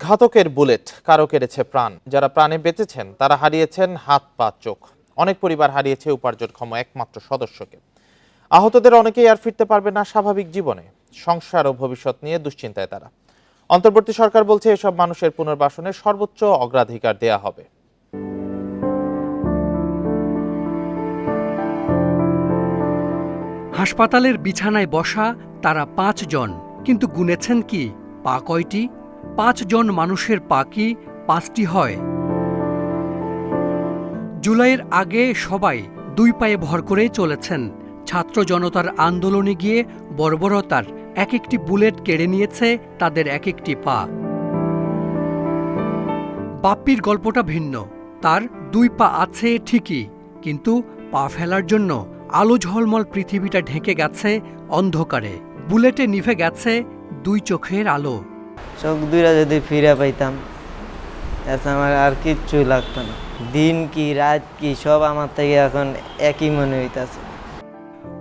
ঘাতকের bullet কারও কেড়েছে প্রাণ। যারা প্রাণে বেঁচেছেন, তারা হারিয়েছেন হাত, পা, চোখ। অনেক পরিবার হারিয়েছে উপার্জনক্ষম একমাত্র সদস্যকে। আহতদের অনেকেই আর ফিরতে পারবে না স্বাভাবিক জীবনে। সংসার ও ভবিষ্যৎ নিয়ে দুশ্চিন্তায় তারা। অন্তর্বর্তী সরকার বলছে, এসব মানুষের পুনর্বাসনে সর্বোচ্চ অগ্রাধিকার দেয়া হবে। হাসপাতালের বিছানায় বসা তারা পাঁচজন, কিন্তু গুনেছেন কি? পা কয়টি? পাঁচজন মানুষের পা কি পাঁচটি হয়। জুলাইয়ের আগে সবাই দুই পায়ে ভর করেই চলেছেন। ছাত্র জনতার আন্দোলনে গিয়ে বর্বরতার এক একটি বুলেট কেড়ে নিয়েছে তাদের এক একটি পা। বাপ্পির গল্পটা ভিন্ন। তার দুই পা আছে ঠিকই, কিন্তু পা ফেলার জন্য আলো ঝলমল পৃথিবীটা ঢেকে গেছে অন্ধকারে। বুলেটে নিভে গেছে দুই চোখের আলো। চোখ দুইটা যদি ফিরে পাইতাম তাতে আমার আর কিচ্ছু লাগতো না। দিন কি রাত কি সব আমার থেকে এখন একই মনে হইতাছে।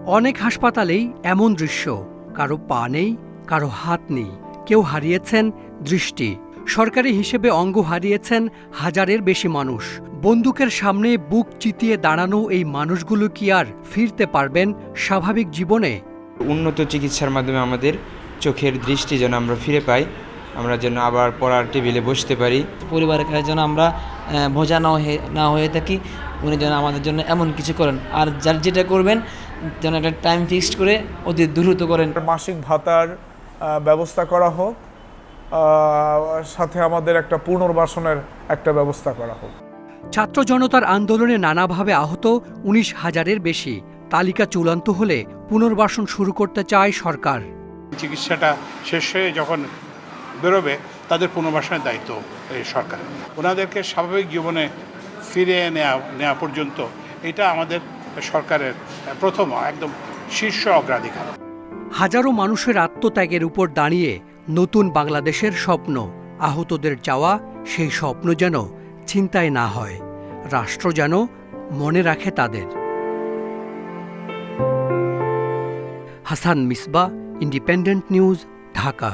অনেক হাসপাতালেই এমন দৃশ্য কারও পা নেই কারও হাত নেই কেউ হারিয়েছেন দৃষ্টি। সরকারি হিসেবে অঙ্গ হারিয়েছেন হাজারের বেশি মানুষ। বন্দুকের সামনে বুক চিতিয়ে দাঁড়ানো এই মানুষগুলো কি আর ফিরতে পারবেন স্বাভাবিক জীবনে? উন্নত চিকিৎসার মাধ্যমে আমাদের চোখের দৃষ্টি যেন আমরা ফিরে পাই আমরা যেন আবার পড়ার টেবিলে বসতে পারি। পরিবারের কাছে যেন আমরা ভোজা না হয়ে না হয়ে থাকি উনি যেন আমাদের জন্য এমন কিছু করেন। আর যার যেটা করবেন যেন একটা টাইম ফিক্সড করে অতি দ্রুত করেন। মাসিক ভাতার ব্যবস্থা করা হোক সাথে আমাদের একটা পুনর্বাসনের একটা ব্যবস্থা করা হোক। ছাত্র জনতার আন্দোলনে নানাভাবে আহত উনিশ হাজারের বেশি। তালিকা চূড়ান্ত হলে পুনর্বাসন শুরু করতে চায় সরকার। চিকিৎসাটা শেষ হয়ে যখন বেরোবে, তাদের পুনর্বাসনের দায়িত্ব এই সরকারের। ওনাদেরকে স্বাভাবিক জীবনে ফিরিয়ে নেওয়া নেওয়া পর্যন্ত এটা আমাদের সরকারের প্রথম একদম শীর্ষ অগ্রাধিকার। হাজারো মানুষের আত্মত্যাগের উপর দাঁড়িয়ে নতুন বাংলাদেশের স্বপ্ন, আহতদের চাওয়া, সেই স্বপ্ন যেন চিন্তায় না হয়, রাষ্ট্র যেন মনে রাখে তাদের। Hasan Misba, independent news, Dhaka.